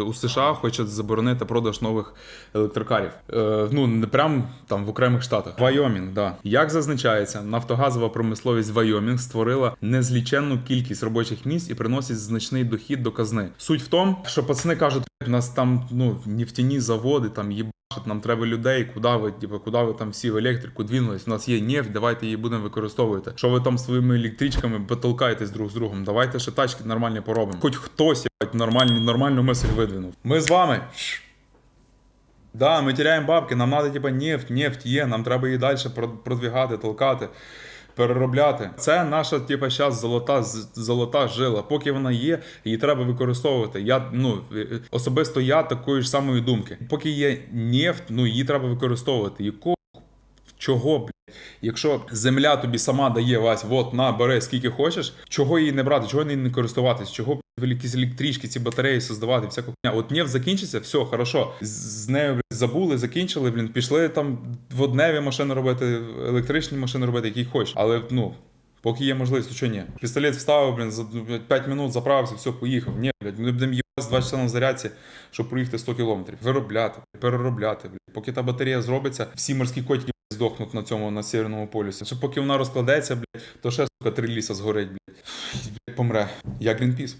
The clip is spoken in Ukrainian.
У США хочуть заборонити продаж нових електрокарів. Е, ну не прям там в окремих штатах. Вайомінг, да. Як зазначається, нафтогазова промисловість Вайомінг створила незліченну кількість робочих місць і приносить значний дохід до казни. Суть в тому, що пацани кажуть, у нас там ну нефтяні заводи, там їбашить, нам треба людей, куди ви, типу, куди ви там всі в електрику двинулись? У нас є нефть, давайте її будемо використовувати. Що ви там своїми електричками потолкаєтесь друг з другом? Давайте ще тачки нормальні поробимо. Хоч хтось єбать, нормальні, нормальну мисль видвинув. Ми з вами. Да, ми теряємо бабки, нам треба, типа, нефть, нефть є, нам треба її далі продвігати, толкати, переробляти. Це наша, типа, зараз золота, золота жила. Поки вона є, її треба використовувати. Я, ну, е, особисто я такої ж самої думки. Поки є нефть, ну її треба використовувати. Якого Чого, блядь? Якщо земля тобі сама дає Вась, от на, бери скільки хочеш, чого її не брати, чого нею не користуватись, чого якісь електрички, ці батареї создавати, всяку хуйня. От нефть закінчиться, все, хорошо. З- нею забули, закінчили, блін, пішли там водневі машини робити, електричні машини робити, які хочеш. Але ну. Поки є можливість, чого ні? Пістолет вставив, блін, за ну, блядь, 5 минут заправився, все, поїхав. Ні, блядь, ми будемо їбати 2 часа на зарядці, щоб проїхати 100 кілометрів. Виробляти, переробляти. Блядь. Поки та батарея зробиться, всі морські котики здохнуть на цьому на северному полюсі. Ще поки вона розкладеться, блядь, то ще сука, три ліса згорить, блядь. Блядь, Помре. Я Грінпіс.